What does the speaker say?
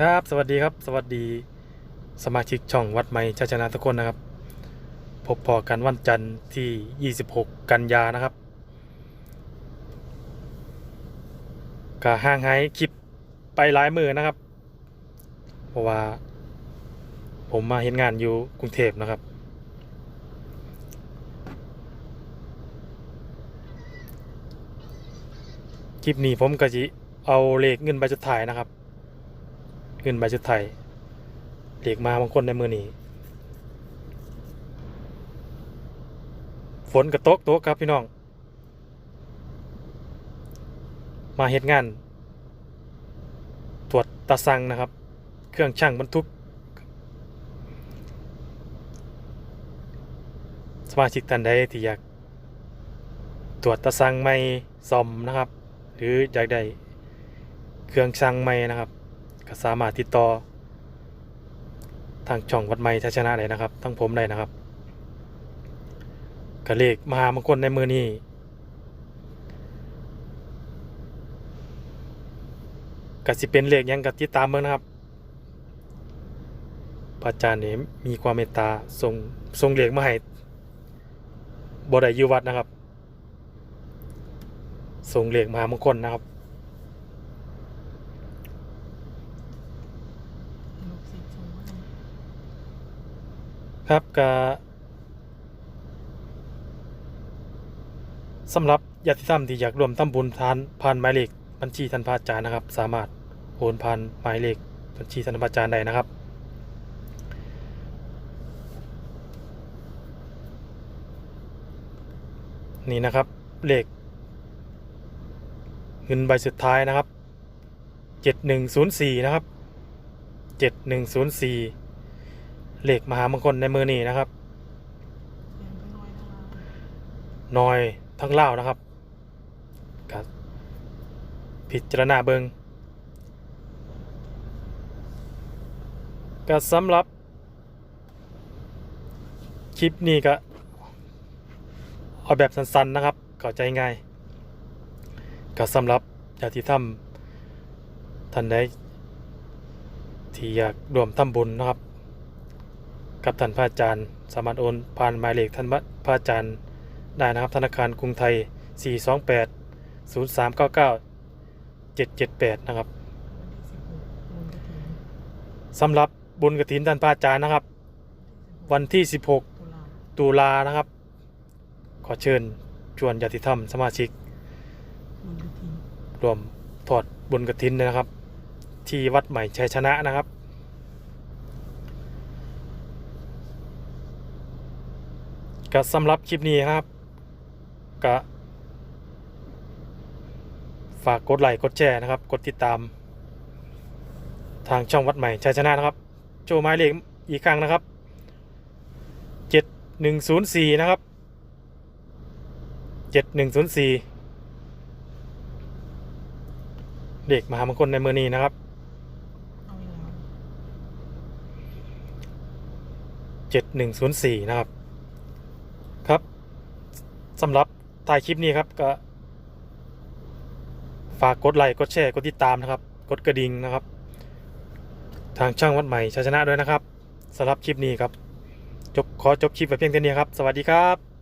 ครับสวัสดีครับสวัสดีสมาชิกช่องวัดใหม่ชัยชนะทุกคนนะครับ พบพอกันวันจันทร์ที่ 26 กันยานะครับก็ห่างหายคลิปไปหลายมือนะครับ เพราะว่า ผมมาเห็นงานอยู่กรุงเทพนะครับ คลิปนี้ผมก็จะเอาเลขเงินใบสุดท้ายนะครับ เงินใบสุดไทยเลขมาบางคนในมือนี้ฝนกระตกตกครับพี่น้อง มาเฮ็ดงาน ตรวจตาสังนะครับ เครื่องช่างบรรทุก สมาชิกท่านใดที่อยาก ตรวจตาสังไม่ซ่อมนะครับ หรืออยากได้เครื่องช่างใหม่นะครับ ก็สามารถติดต่อ ทางช่องวัดใหม่ชัชนะได้นะครับ ทั้งผมได้นะครับกระเลขมหามงคลในมือนี้ก็สิเป็นเลขยังกับติดตามเมืองนะครับพระอาจารย์นี่มีความเมตตาส่งส่งเลขมาให้บ่ได้อยู่วัดนะครับส่งเลขมหามงคลนะครับ ลูกศิษย์ส่งมาให้ ครับก็สำหรับญาติธรรมที่อยากรวมทำบุญทานผ่านหมายเลขบัญชีท่านพระอาจารย์นะครับ สามารถโอนผ่านหมายเลขบัญชีท่านพระอาจารย์ได้นะครับ นี่นะครับเลขเงินใบสุดท้ายนะครับเจ็ดหนึ่งศูนย์สี่นะครับ เจ็ดหนึ่งศูนย์สี่เลขมหามงคลในมือนี้นะครับเรียนก็น้อยนะคะนอยทั้งเล่าวนะครับกับพิจารณาเบิงก็สำหรับคลิปนี้ก็เอาแบบสั้นๆนะครับเข้าใจง่าย ก็สำหรับญาติธรรมท่านใดที่อยากร่วมทำบุญนะครับ กับท่านพระอาจารย์ สามารถโอนผ่านหมายเลขท่านพระอาจารย์ ได้นะครับธนาคารกรุงไทย 428 0399 778 นะครับวันที่สิบหกมูลกระถิ่นสำหรับบุญกระถินท่านพระอาจารย์นะครับ วันที่ตุลา16 ตุลานะครับ ขอเชิญชวนญาติธรรมสมาชิกมูลกระถิ่นรวมถอดบุญกระถินนะครับ ที่วัดใหม่ชัยชนะนะครับ ก็สำหรับคลิปนี้ครับก็ฝากกดไลค์กดแชร์นะครับ กดติดตาม ทางช่องวัดใหม่ชัยชนะนะครับ โชว์หมายเลขอีกครั้งนะครับเจ็ดหนึ่งศูนย์สี่นะครับเจ็ดหนึ่งศูนย์สี่เด็กมหามงคลในมือนี้นะครับเจ็ดหนึ่งศูนย์สี่นะครับ สำหรับถ่ายคลิปนี้ครับก็ฝากกดไลค์กดแชร์กดติดตามนะครับ กดกระดิ่งนะครับ ทางช่างวัดใหม่ชัยชนะด้วยนะครับสำหรับคลิปนี้ครับจบขอจบคลิปไปเพียงเท่านี้ครับ สวัสดีครับ